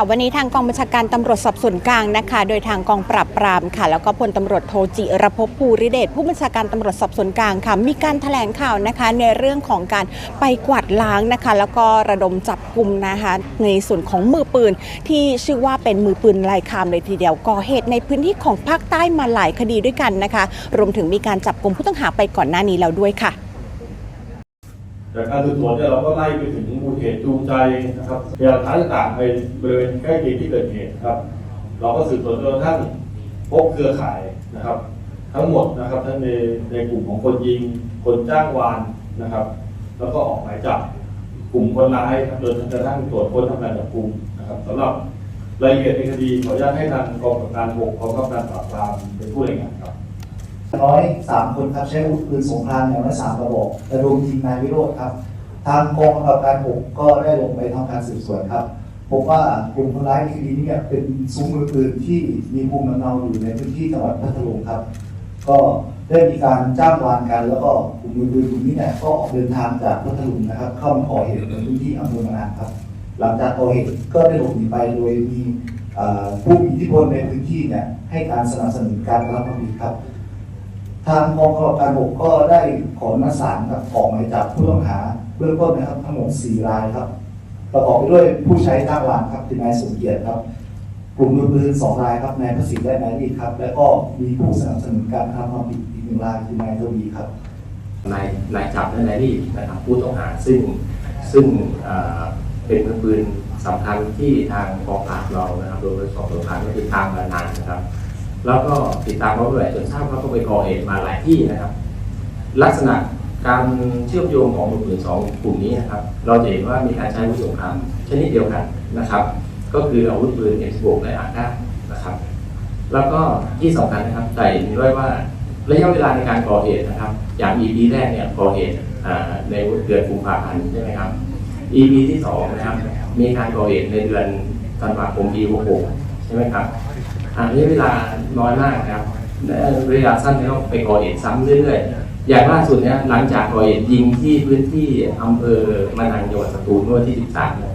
ค่ะวันนี้ทางกองบัญชาการตำรวจสอบสวนกลางนะคะ โดยทางกองปราบปรามค่ะ แล้วก็พลตำรวจโทจิรภพภูริเดชผู้บัญชาการตำรวจสอบสวนกลางค่ะ มีการแถลงข่าวนะคะในเรื่องของการไปกวาดล้างนะคะ แล้วก็ระดมจับกลุ่มนะคะ ในส่วนของมือปืน ที่ชื่อว่าเป็นมือปืนลายคามเลยทีเดียวก่อเหตุในพื้นที่ของภาคใต้มาหลายคดีด้วยกันนะคะ รวมถึงมีการจับกลุ่มผู้ต้องหาไปก่อนหน้านี้แล้วด้วยค่ะ จากการสืบสวนเนี่ยเราก็ไล่ไปถึงมูลเหตุจูงใจนะครับพยานหลักฐานต่างๆในบริเวณใกล้เคียงที่เกิดเหตุครับ เราก็สืบสวนจนกระทั่งพบเครือข่ายนะครับ ทั้งหมดนะครับทั้งในในกลุ่มของคนยิง คนจ้างวานนะครับ แล้วก็ออกหมายจับกลุ่มคนร้ายครับโดยกระทั่งตรวจค้นทำการจับกลุ่มนะครับสำหรับรายละเอียดในคดีขออนุญาตให้ทางกองกำกับการหกกองกำกับการปราบปรามเป็นผู้รายงานครับ น้อยสามคนครับใช้อาวุธปืนสงครามอย่างน้อยสามกระบอกระดมยิงนายวิโรธครับ ทางกองกำกับการหกก็ได้ลงไปทำการสืบสวนครับพบว่ากลุ่มคนร้ายในคดีนี้เนี่ยเป็นซุ้มมือปืนที่มีภูมิลำเนาอยู่ในพื้นที่จังหวัดพัทลุงครับ ก็ได้มีการจ้างวานกัน แล้วก็กลุ่มมือปืนกลุ่มนี้เนี่ยก็ออกเดินทางจากพัทลุงนะครับ เข้ามาก่อเหตุในพื้นที่อำเภอมะนาวครับ หลังจากก่อเหตุก็ได้หลบหนีไปโดยมีผู้มีอิทธิพลในพื้นที่เนี่ยให้การสนับสนุนการระทำความผิดครับ ทางกองกำกับการบกก็ได้ขออนุมัติศาลกับออกหมายจับผู้ต้องหาเบื้องต้นนะครับทั้งหมด4รายครับ ประกอบไปด้วยผู้ใช้จ้างวานครับคือนายสมเกียรติครับกลุ่มมือปืนสองรายครับนายพระศิษฐ์และนายรีครับ และก็มีผู้สนับสนุนการกระทำความผิดอีกหนึ่งรายคือนายทวีครับนายนายจับและนายรีดนะครับผู้ต้องหาซึ่งซึ่งเอ่อเป็นมือปืนสำคัญที่ทางกองปราบเรานะครับโดยสอบสวนกลางก็ติดตามมานานนะครับ แล้วก็ติดตามเขาด้วยจนทราบว่าเขาไปก่อเหตุมาหลายที่นะครับ ลักษณะการเชื่อมโยงของมือปืนสองกลุ่มนี้นะครับ เราจะเห็นว่ามีการใช้อาวุธสงครามชนิดเดียวกันนะครับ ก็คืออาวุธปืน M16 และอาก้านะครับ แล้วก็ที่สำคัญนะครับใจด้วยว่าระยะเวลาในการก่อเหตุนะครับ อย่าง EP แรกเนี่ยก่อเหตุในเดือนกุมภาพันธ์ใช่ไหมครับ EP ที่สองนะครับมีการก่อเหตุในเดือนธันวาคมปี66ใช่ไหมครับ อ่าระยะเวลาน้อยมากนะครับและระยะสั้นเนี่ยต้องไปก่อเหตุซ้ำเรื่อยๆ อย่างล่าสุดเนี่ยหลังจากก่อเหตุยิงที่พื้นที่อำเภอมะนังจังหวัดสตูลเมื่อวันที่ 13เนี่ย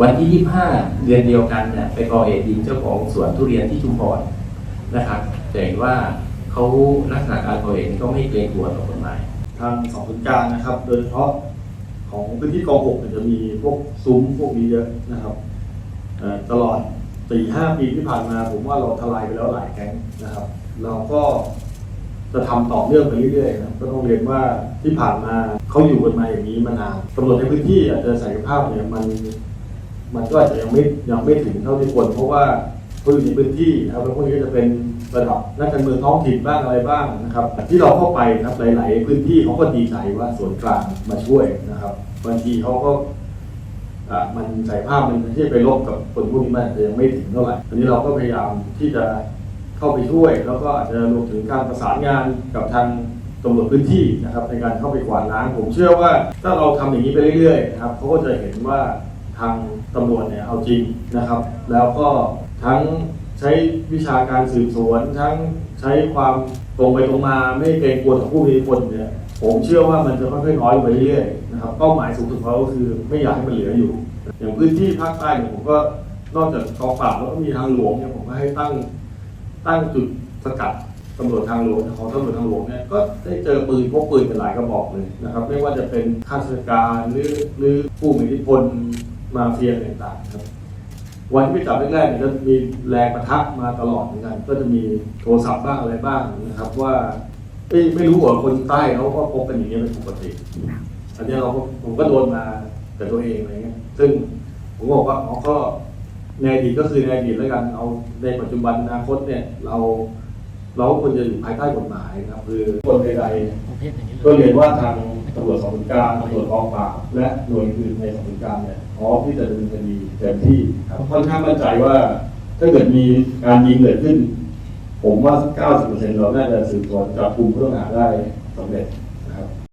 วันที่ 25 เดือนเดียวกันเนี่ยไปก่อเหตุยิงเจ้าของสวนทุเรียนที่ชุมพรนะครับจะเห็นว่าเขาลักษณะการก่อเหตุก็ไม่เกรงกลัวต่อกฎหมายทางสอบสวนกลางนะครับ โดยเฉพาะของพื้นที่กองหกจะมีพวกซุ้มพวกนี้เยอะนะครับตลอด สี่ห้าปีที่ผ่านมา ผมว่าเราทลายไปแล้วหลายแก๊งนะครับ เราก็จะทำต่อเนื่องไปเรื่อยๆนะครับก็ต้องเรียนว่าที่ผ่านมาเขาอยู่กันมาอย่างนี้มานานตำรวจในพื้นที่อาจจะศักยภาพเนี่ยมัน มันก็อาจจะยังไม่ยังไม่ถึงเท่าที่ควรเพราะว่าเขาอยู่ในพื้นที่นะครับแล้วพวกนี้ก็จะเป็นระดับนักการเมืองท้องถิ่นบ้างอะไรบ้างนะครับที่เราเข้าไปนะครับหลาย ๆ พื้นที่เขาก็ดีใจว่าส่วนกลางมาช่วยนะครับบางทีเขาก็ มันใส่ภาพมันที่ไปลบกับคนพวกนี้มันจะยังไม่ถึงเท่าไหร่อันนี้เราก็พยายามที่จะเข้าไปช่วย แล้วก็อาจจะรวมถึงการประสานงานกับทางตำรวจพื้นที่นะครับในการเข้าไปกวาดล้างผมเชื่อว่าถ้าเราทำอย่างนี้ไปเรื่อยๆนะครับเขาก็จะเห็นว่าทางตำรวจเนี่ยเอาจริงนะครับ แล้วก็ทั้งใช้วิชาการสืบสวน ทั้งใช้ความตรงไปตรงมาไม่เกรงกลัวต่อผู้มีอิทธิพลเนี่ย ผมเชื่อว่ามันจะค่อยๆน้อยไปเรื่อยๆนะครับเป้าหมายสูงสุดของเราก็คือไม่อยากให้มันเหลืออยู่ อย่างพื้นที่ภาคใต้เนี่ยผมก็นอกจากกองปราบแล้วก็มีทางหลวงเนี่ยผมก็ให้ตั้งตั้งจุดสกัดตำรวจทางหลวงของตำรวจทางหลวงเนี่ยก็ได้เจอปืนพวกปืนกันหลายกระบอกเลยนะครับ ไม่ว่าจะเป็นข้าราชการหรือหรือผู้มีอิทธิพลมาเฟียต่างๆครับวันที่ไปจับแรกๆเนี่ยก็มีแรงประทักมาตลอดเหมือนกันก็จะมีโทรศัพท์บ้างอะไรบ้างนะครับว่า เอ้ยไม่รู้ว่าคนใต้เขาก็พบกันอย่างนี้ยเป็นปกติ อันนี้เราก็ผมก็โดนมาแต่ตัวเองอะไรเงี้ย ซึ่งผมบอกว่าอ๋อก็ในอดีตก็คือในอดีตแล้วกัน เอาในปัจจุบันอนาคตเนี่ย เราเราก็ควรจะอยู่ภายใต้กฎหมายนะครับ คือคนใดๆก็เรียนว่าทางตำรวจสอบสวนกลางตำรวจกองปราบและหน่วยอื่นในสอบสวนกลางเนี่ยพร้อมที่จะดำเนินคดีเต็มที่ครับค่อนข้างมั่นใจว่า ถ้าเกิดมีการยิงเกิดขึ้น ผมว่า 90%เราน่าจะสืบสวนจับกลุ่มผู้ต้องหาได้สำเร็จ